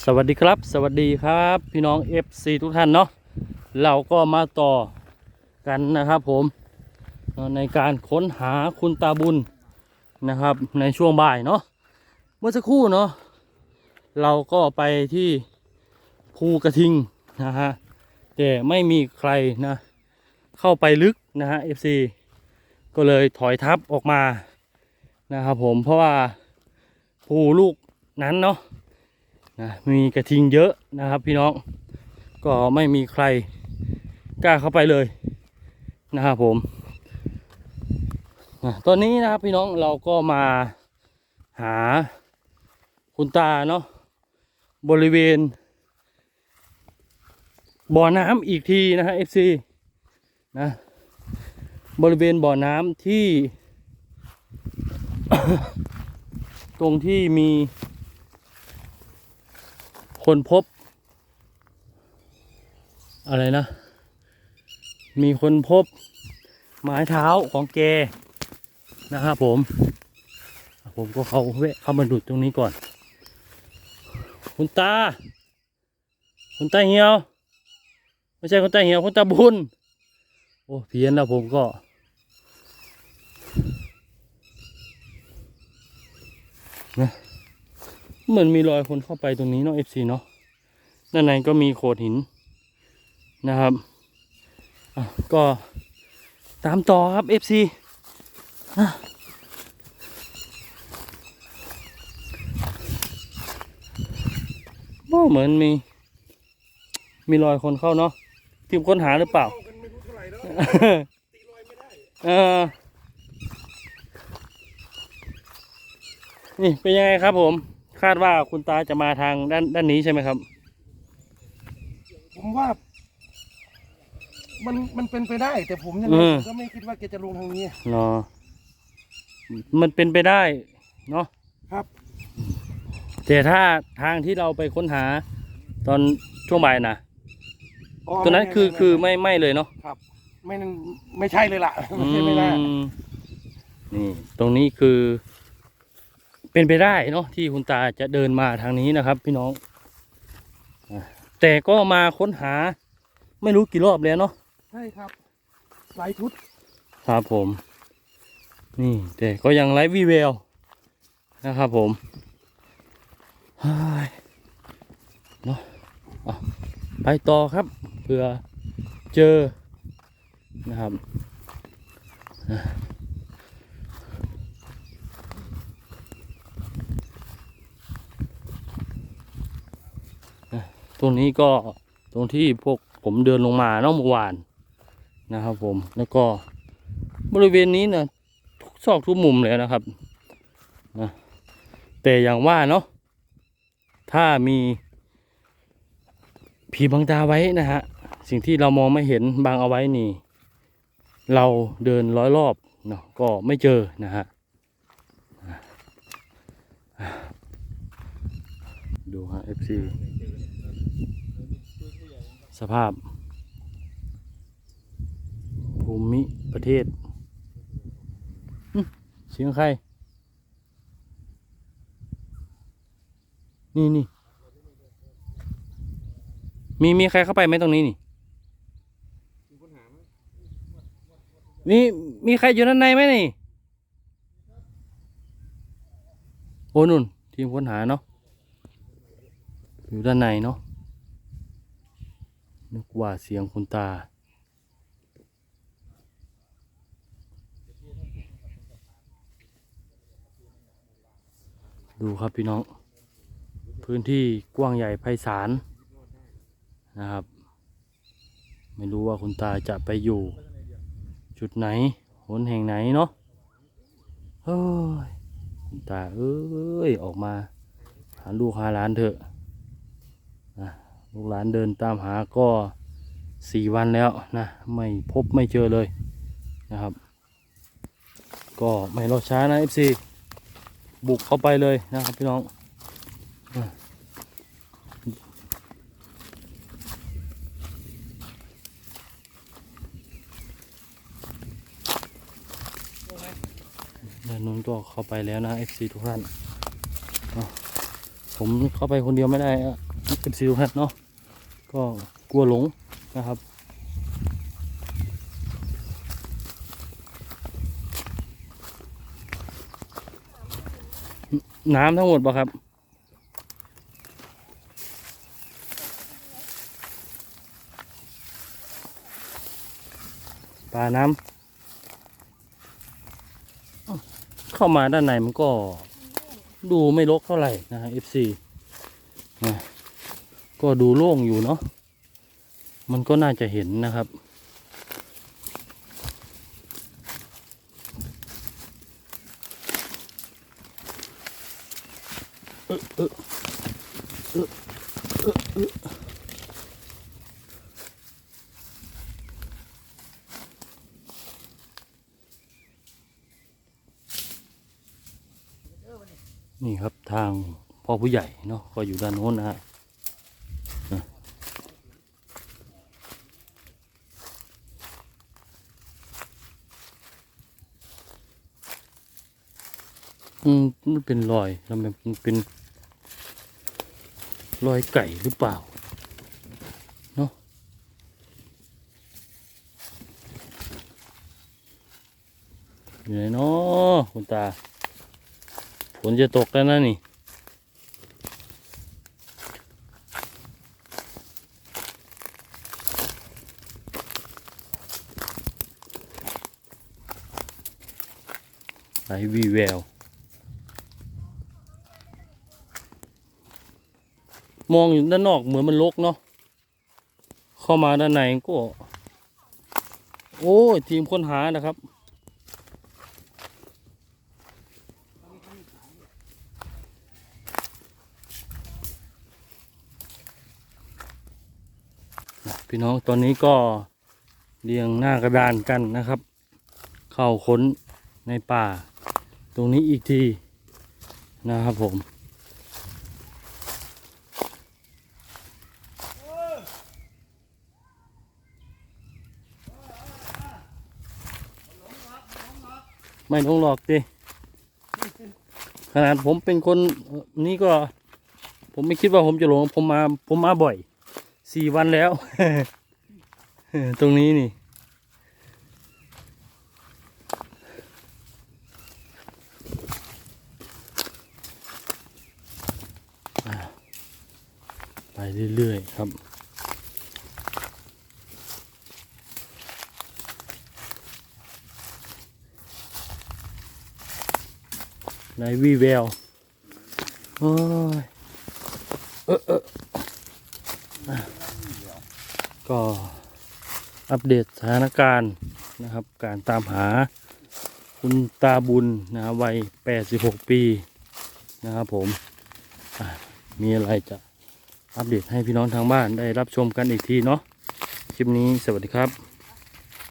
สวัสดีครับ สวัสดีครับ พี่น้อง FC ทุกท่านเนาะเราก็มาต่อกันนะครับผมในการค้นหาคุณตาบุญนะครับในช่วงบ่ายเนาะเมื่อสักครู่เนาะเราก็ไปที่ภูกระทิงนะฮะแต่ไม่มีใครนะเข้าไปลึกนะฮะ FC ก็เลยถอยทับออกมานะครับผมเพราะว่าภูลูกนั้นเนาะ นะมีกระทิงเยอะนะครับ พี่น้องก็ไม่มีใครกล้าเข้าไปเลยนะครับผมนะตอนนี้นะครับพี่น้องเราก็มาหาคุณตาเนาะบริเวณ บ่อน้ำอีกทีนะฮะ FC นะบริเวณบ่อน้ำที่ ตรงที่มี คนพบ อะไรนะ มีคนพบ ไม้เท้าของแกนะครับผม ผมก็เขาแวะเข้ามาดูตรงนี้ก่อน คุณตา คุณตาเหี่ยว ไม่ใช่คุณตาเหี่ยว คุณตาบุญ โอ้เพี้ยนแล้วผมก็ เหมือนมีรอยคนเข้าไปตรงนี้เนาะ FC เนาะด้านในก็มีโขดหินนะครับก็ตามต่อครับ FC อะโอ้เหมือนมี มีรอยคนเข้าเนาะทีมค้นหาหรือเปล่าเออนี่เป็นยังไงครับผม คาดว่าคุณตาจะมาทางด้านด้านนี้ใช่ไหมครับ ผมว่า มันมันเป็นไปได้ แต่ผมยังอืไงมผมก็ไม่คิดว่าแกจะลงทางนี้ เนาะมันเป็นไปได้เนาะครับ แต่ถ้าทางที่เราไปค้นหา ตอนช่วงบ่ายนะอ๋อตัวนั้นคือไม่คือไม่ไม่เลยเนาะครับ ไม่นั่นไม่ใช่เลยล่ะไม่ใช่ไม่ได้อืมนี่ ตรงนี้คือ เป็นไปได้เนาะที่คุณตาจะเดินมาทางนี้นะครับ พี่น้องอะแต่ก็มาค้นหาไม่รู้กี่รอบแล้วเนาะใช่ครับหลายชุดครับผม นี่แต่ก็ยังไร้วีแววนะครับผมเฮ้ยเนาะอะไปต่อครับเผื่อเจอนะครับอะอะ ตรงนี้ก็ตรงที่พวกผมเดินลงมาเนาะเมื่อวานนะครับ ผมแล้วก็บริเวณนี้นะทุกซอกทุกมุมเลยนะครับนะแต่อย่างว่าเนาะถ้ามีผีบังตาไว้นะฮะสิ่งที่เรามองไม่เห็นบังเอาไว้นี่ เราเดินร้อยรอบเนาะก็ไม่เจอนะฮะอะดูฮะ FC สภาพ ภูมิประเทศเสียงใคร นี่นี่มีมีใครเข้าไปไหมตรงนี้นี่ มีมีใครอยู่ด้านในไหมนี่ โอ้นุ่น ทีมค้นหาเนาะ อยู่ด้านในเนาะ นึกว่าเสียงคุณตา ดูครับพี่น้อง พื้นที่กว้างใหญ่ไพศาลนะครับ ไม่รู้ว่าคุณตาจะไปอยู่ จุดไหนหนแห่งไหนเนาะเฮ้ยคุณตาเอ้ย ออกมาหาลูกหาหลานเถอะนะ ลูกหลานเดินตามหาก็สี่วันแล้วนะไม่พบไม่เจอเลยนะครับ ก็ไม่รอช้านะ FC บุกเข้าไปเลยนะครับพี่น้องด้านนู้นก็เข้าไปแล้วนะ FC ทุกท่าน ผมเข้าไปคนเดียวไม่ได้อะ เป็นซิลฮัดเนาะก็กลัวหลงนะครับ น้ำทั้งหมดป่ะครับปลาน้ำเข้ามาด้านในมันก็ดูไม่รกเท่าไหร่นะฮะ FC นะ ก็ดูโล่งอยู่เนาะ มันก็น่าจะเห็นนะครับ เออเออเออเออนี่ครับทางพ่อผู้ใหญ่เนาะก็อยู่ด้านโน้นนะฮะ อืมมันเป็นรอยทำไมมันเป็นรอยไก่หรือเปล่าเนาะอยู่ไหนเนาะคุณตาฝนจะตกแล้วนะนี่ไหลวีแวว มองอยู่ด้านนอกเหมือนมันรกเนาะเข้ามาด้านในก็ โอ้ยทีมค้นหานะครับ พี่น้องตอนนี้ก็เรียงหน้ากระดานกันนะครับ เข้าค้นในป่า ตรงนี้อีกทีนะครับผม ไม่ต้องหลอกดิขนาดผมเป็นคนนี่ก็ ผมไม่คิดว่าผมจะหลง ผมมา ผมมาบ่อยสี่วันแล้ว ตรงนี้นี่ ไปเรื่อย ๆ ครับ ในวีแววโอ้ยเออเออก็อัปเดตสถานการณ์นะครับ การตามหาคุณตาบุญนะครับวัย 86 ปีนะครับผมมีอะไรจะอัปเดตให้พี่น้องทางบ้านได้รับชมกันอีกทีเนาะคลิปนี้สวัสดีครับ